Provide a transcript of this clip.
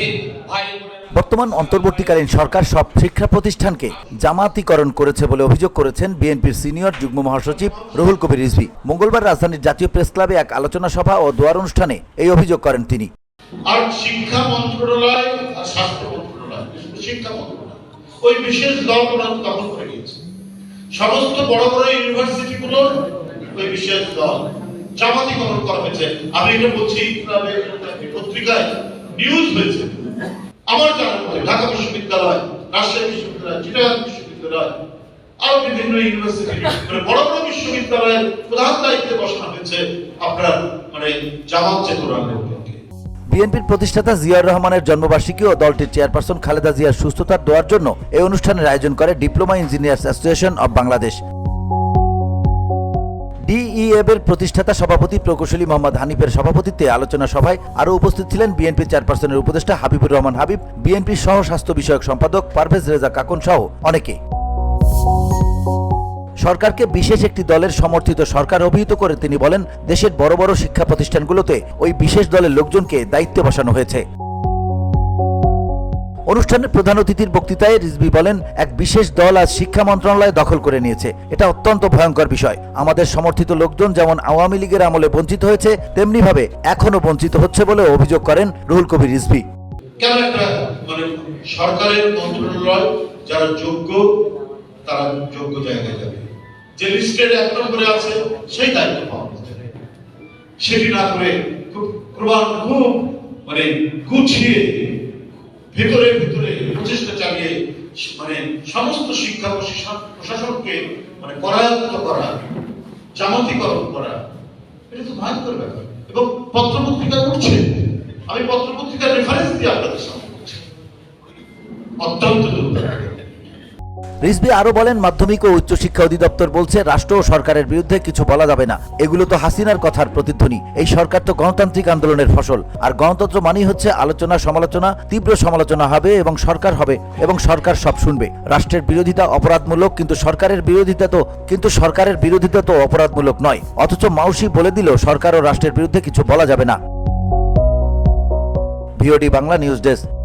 উপস্থিত ভাই বর্তমান অন্তর্বর্তীকালীন সরকার সব শিক্ষা প্রতিষ্ঠানকে জামাতিকরণ করেছে বলে অভিযোগ করেছেন বিএনপির সিনিয়র যুগ্ম মহাসচিব রুহুল কবির রিজভি। মঙ্গলবার রাজধানীর জাতীয় প্রেস ক্লাবে এক আলোচনা সভা ও দোয়ার অনুষ্ঠানে এই অভিযোগ করেন তিনি। আর শিক্ষা মন্ত্রণালয় আর স্বাস্থ্য মন্ত্রণালয় শিক্ষা মন্ত্রণালয় ওই বিশেষ দল দখল করে নিয়েছে। সমস্ত বড় বড় ওই বিশেষ দল জামাতিকরণ করা হয়েছে। আমি এটা বলছি পত্রিকায় নিউজ হয়েছে। আমার জানা মতে ঢাকা বিশ্ববিদ্যালয়, রাজশাহী বিশ্ববিদ্যালয়, চিটাগাং বিশ্ববিদ্যালয়, আরও বিভিন্ন ইউনিভার্সিটি মানে বড় বড় বিশ্ববিদ্যালয়ের প্রধান দায়িত্বে বসানো হয়েছে আপনার মানে জামাত চেতনার বিএনপির প্রতিষ্ঠাতা জিয়াউর রহমানের জন্মবার্ষিকী ও দলটির চেয়ারপারসন খালেদা জিয়ার সুস্থতার দোয়ার জন্য এই অনুষ্ঠানের আয়োজন করে diploma engineers association of Bangladesh. DIEB এর প্রতিষ্ঠাতা সভাপতি প্রকৌশলী মোহাম্মদ হানিফের সভাপতিত্বে আলোচনা সভায় আরও উপস্থিত ছিলেন বিএনপি চেয়ারপারসনের উপদেষ্টা হাবিবুর রহমান হাবিব, বিএনপির সহ স্বাস্থ্য বিষয়ক সম্পাদক পারভেজ রেজা কাকন সহ অনেকে। সরকারকে বিশেষ একটি দলের সমর্থিত সরকার অভিহিত করে তিনি বলেন, দেশের বড় বড় শিক্ষা প্রতিষ্ঠানগুলোতে ওই বিশেষ দলের লোকজনকে দায়িত্বে বসানো হয়েছে। অনুষ্ঠানের প্রধান অতিথির বক্তৃতায় রিজভি বলেন, এক বিশেষ দল আজ শিক্ষা মন্ত্রণালয় দখল করে নিয়েছে। এটা অত্যন্ত ভয়ঙ্কর বিষয়। আমাদের সমর্থিত লোকজন যেমন আওয়ামী লীগের আমলে বঞ্চিত হয়েছে, তেমনিভাবে এখনও বঞ্চিত হচ্ছে বলে অভিযোগ করেন রুহুল কবির রিজভি। কেন একটা মানে সরকারের মন্ত্রণালয় যারা যোগ্য, তারা যোগ্য জায়গায় যাবে। যে লিস্টের এক নম্বরে আছে, সেই দায়িত্ব পাওয়া সেটি না করে খুব প্রমাণ খুব মানে গুছিয়ে ভেতরে ভিতরে প্রচেষ্টা চালিয়ে মানে সমস্ত শিক্ষা প্রশাসন- প্রশাসনকে মানে করায়ত্ত করা, জামাতিকরণ করা, এটা তো ভয়ঙ্কর ব্যাপার। এবং পত্রপত্রিকা করছে। আমি পত্রপত্রিকার রেফারেন্স দিয়ে আপনাদের সামনে অত্যন্ত দুর্ভাগ্য। রিজভি আরও বলেন, মাধ্যমিক ও উচ্চশিক্ষা অধিদপ্তর বলছে, রাষ্ট্র ও সরকারের বিরুদ্ধে কিছু বলা যাবে না। এগুলো তো হাসিনার কথার প্রতিধ্বনি। এই সরকার তো গণতান্ত্রিক আন্দোলনের ফসল। আর গণতন্ত্র মানেই হচ্ছে আলোচনা, সমালোচনা, তীব্র সমালোচনা হবে এবং সরকার হবে এবং সরকার সব শুনবে। রাষ্ট্রের বিরোধিতা অপরাধমূলক, কিন্তু সরকারের বিরোধিতা তো, কিন্তু সরকারের বিরোধিতা তো অপরাধমূলক নয়। অথচ মাউসি বলে দিল, সরকার ও রাষ্ট্রের বিরুদ্ধে কিছু বলা যাবে না। VOD Bangla news desk.